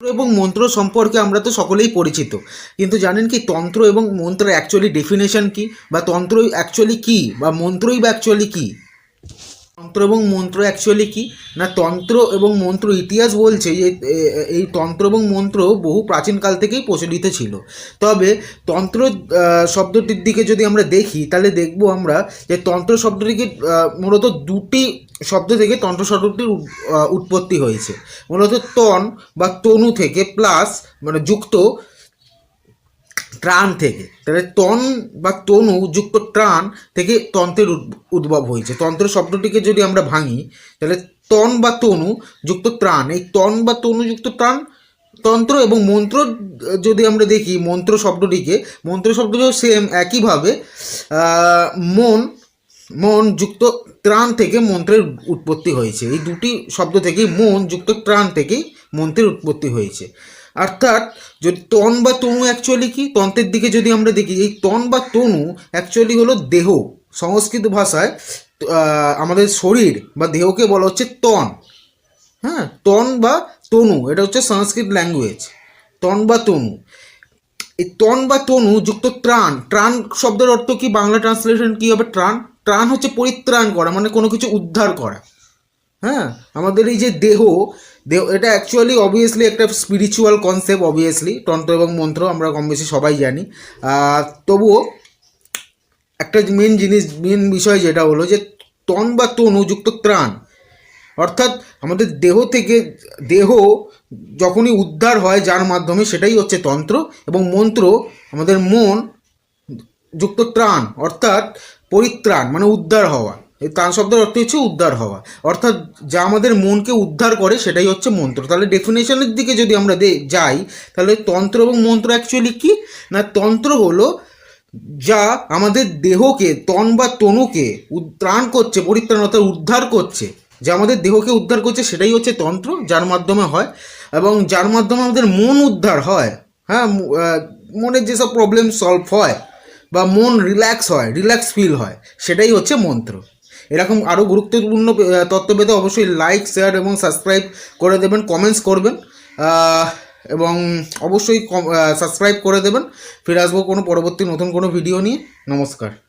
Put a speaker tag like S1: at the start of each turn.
S1: এবং মন্ত্র সম্পর্কে আমরা তো সকলেই পরিচিত। কিন্তু জানেন কি, তন্ত্র এবং মন্ত্রের অ্যাকচুয়ালি ডেফিনেশন কি? বা তন্ত্রই অ্যাকচুয়ালি কি? বা মন্ত্রই বা অ্যাকচুয়ালি কি? তন্ত্র এবং মন্ত্র অ্যাকচুয়ালি কি? না, তন্ত্র এবং মন্ত্র ইতিহাস বলছে যে এই তন্ত্র এবং মন্ত্র বহু প্রাচীনকাল থেকেই প্রচলিত ছিল। তবে তন্ত্র শব্দটির দিকে যদি আমরা দেখি, তাহলে দেখব আমরা যে তন্ত্র শব্দটিকে মূলত দুটি শব্দ থেকে তন্ত্র শব্দটির উৎপত্তি হয়েছে। মূলত তন বা তনু থেকে প্লাস মানে যুক্ত ত্রাণ থেকে। তাহলে তন বা তনু যুক্ত ত্রাণ থেকে তন্ত্রের উদ- উদ্ভব হয়েছে। তন্ত্র শব্দটিকে যদি আমরা ভাঙি, তাহলে তন বা তনু যুক্ত ত্রাণ। এই তন বা তনু যুক্ত ত্রাণ তন্ত্র এবং মন্ত্র যদি আমরা দেখি, মন্ত্র শব্দটিকে, মন্ত্র শব্দটিও সেম একইভাবে মন মন যুক্ত ত্রাণ থেকে মন্ত্রের উৎপত্তি হয়েছে। এই দুটি শব্দ থেকেই মন যুক্ত ত্রাণ থেকেই মন্ত্রের উৎপত্তি হয়েছে। অর্থাৎ যদি তন বা তনু অ্যাকচুয়ালি কি? তন্ত্রের দিকে যদি আমরা দেখি, এই তন বা তনু অ্যাকচুয়ালি হলো দেহ। সংস্কৃত ভাষায় আমাদের শরীর বা দেহকে বলা হচ্ছে তন। হ্যাঁ? তন বা তনু, এটা হচ্ছে সংস্কৃত ল্যাঙ্গুয়েজ তন বা তনু। এই তন বা তনু যুক্ত ত্রাণ। ত্রাণ শব্দের অর্থ কি? বাংলা ট্রান্সলেশন কি হবে? ত্রাণ। ত্রাণ হচ্ছে পরিত্রাণ করা মানে কোনো কিছু উদ্ধার করা। হ্যাঁ? আমাদের এই যে দেহ দেহ এটা অ্যাকচুয়ালি অবভিয়াসলি একটা স্পিরিচুয়াল কনসেপ্ট অবভিয়াসলি তন্ত্র এবং মন্ত্র আমরা কম বেশি সবাই জানি। তবুও একটা মেন জিনিস মেন বিষয় যেটা হলো যে তন বা তনু যুক্ত ত্রাণ। অর্থাৎ আমাদের দেহ থেকে, দেহ যখনই উদ্ধার হয় যার মাধ্যমে সেটাই হচ্ছে তন্ত্র এবং মন্ত্র আমাদের মন যুক্ত ত্রাণ, অর্থাৎ পরিত্রাণ মানে উদ্ধার হওয়া। ত্রাণ শব্দের অর্থ হচ্ছে উদ্ধার হওয়া। অর্থাৎ যা আমাদের মনকে উদ্ধার করে, সেটাই হচ্ছে মন্ত্র। তাহলে ডেফিনেশনের দিকে যদি আমরা যাই, তাহলে তন্ত্র এবং মন্ত্র অ্যাকচুয়ালি কি? না, তন্ত্র হলো যা আমাদের দেহকে, তন বা তনুকে ত্রাণ করছে, পরিত্রাণ অর্থাৎ উদ্ধার করছে। যা আমাদের দেহকে উদ্ধার করছে, সেটাই হচ্ছে তন্ত্র, যার মাধ্যমে হয়। এবং যার মাধ্যমে আমাদের মন উদ্ধার হয় হ্যাঁ মনের যেসব প্রবলেম সলভ হয়, বা মন রিল্যাক্স হয় রিল্যাক্স ফিল হয়, সেটাই হচ্ছে মন্ত্র। এরকম আরও গুরুত্বপূর্ণ তথ্য পেতে অবশ্যই লাইক শেয়ার এবং সাবস্ক্রাইব করে দেবেন কমেন্টস করবেন এবং অবশ্যই সাবস্ক্রাইব করে দেবেন। ফিরে আসব কোনো পরবর্তী নতুন কোনো ভিডিও নিয়ে। নমস্কার।